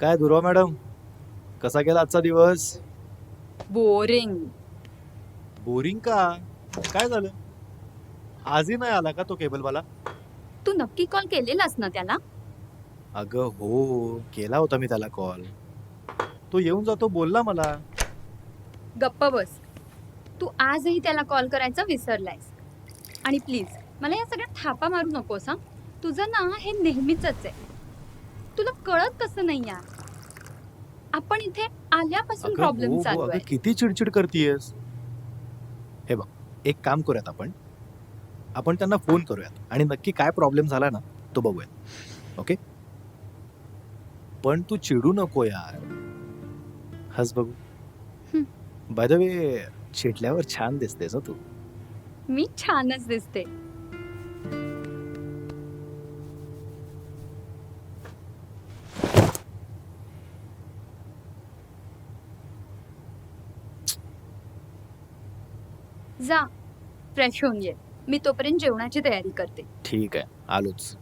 काय दुर्वा मॅडम? कसा गेला आजचा दिवस? बोरिंग. बोरिंग का? काय झालं? आजही नाही आला का तो केबलवाला? तू नक्की कॉल केलेलास ना त्याला? अगं हो केला होता मी त्याला कॉल. तो येऊन जातो बोलला मला. गप्प बस. तू आजही त्याला कॉल करायचा विसरलायस. आणि प्लीज मला या सगळ्या थापा मारू नकोस हा? तुझं ना हे नेहमीच आहे. तुला कळत कसं नाही यार आपण इथे आल्यापासून अगं प्रॉब्लेम हो हो. चालू अगं आहे. किती चिडचिड करतीयस? हे बघ एक काम करूयात आपण. आपण त्यांना फोन करूयात आणि नक्की काय प्रॉब्लेम झाला ना तो बघूयात. ओके पण तू चिडू नको यार. हस बघू. हं. बाय द वे चिडल्यावर छान दिसतेस हं तू. मी छानच दिसते. जा. फ्रेश होऊन ये. मी तोपर्यंत जेवणाची तयारी करते. ठीक आहे. आलोच.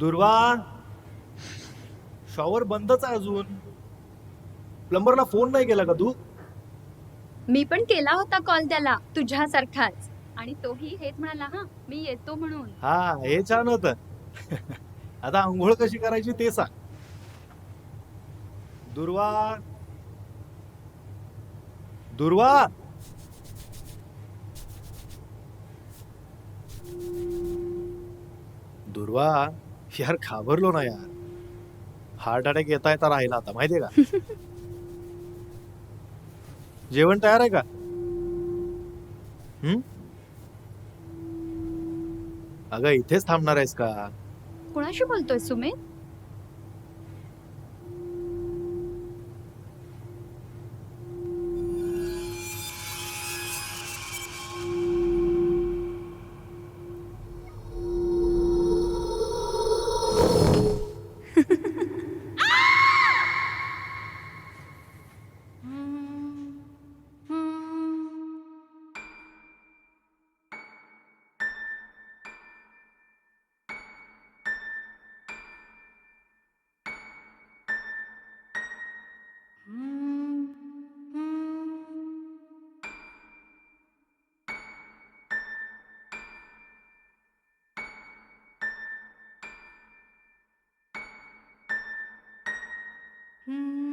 दुर्वा शॉवर बंदच आहे अजून. प्लंबरला फोन नाही केला का तू? मी पण केला होता कॉल त्याला तुझ्यासारखाच. आणि तोही हेच म्हणाला हा मी येतो म्हणून. हा हे छान होत. आता आंघोळ कशी करायची ते सांग. दुर्वा दुर्वा. दुर्वा. यार घाबरलो ना यार. हार्ट अटॅक येता येता राहिला आता माहितीये का? जेवण तयार आहे का? हम्म? अगं इथेच थांबणार आहेस का? कोणाशी बोलतोय सुमित? Mm.